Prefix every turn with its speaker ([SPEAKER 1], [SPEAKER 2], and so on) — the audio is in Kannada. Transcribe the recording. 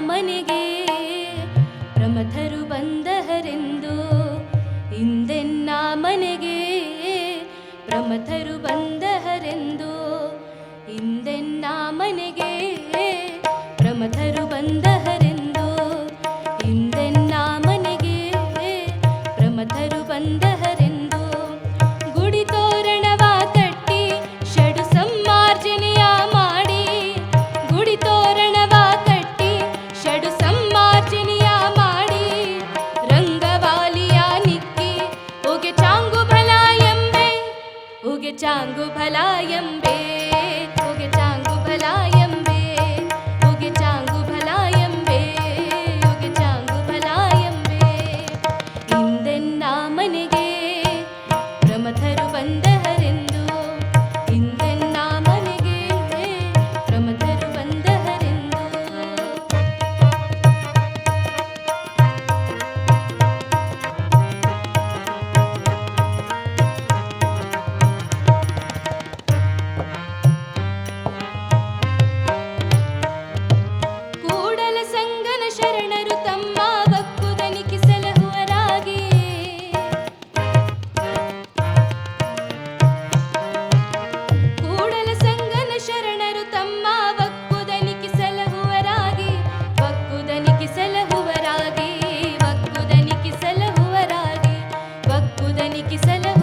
[SPEAKER 1] ಮನೆಗೆ ಪ್ರಮಥರು ಬಂದಹರೆಂದು ಇಂದೆನ್ನ ಮನೆಗೆ ಪ್ರಮಥರು ಬಂದಹರೆಂದು ಇಂದೆನ್ನ ಮನೆಗೆ ಪ್ರಮಥರು ಬಂದಹರೆಂದು ಇಂದೆನ್ನ ಮನೆಗೆ ಪ್ರಮಥರು ಬಂದಹರೆಂದು ಚಾಂಗು ಭಲಾಯಂಬೆ ಹೋಗೆ ಚಾಂಗು ಭಲಾಯಂಬೆ ಹೋಗೆ ಚಾಂಗು ಭಲಾಯಂಬೆ ಹೋಗೆ ಚಾಂಗು ಭಲಾಯಂಬೆ ಹಿಂದೆನ್ನ ಮನೆಗೆ ಪ್ರಮಥರು ಬಂದ belki selam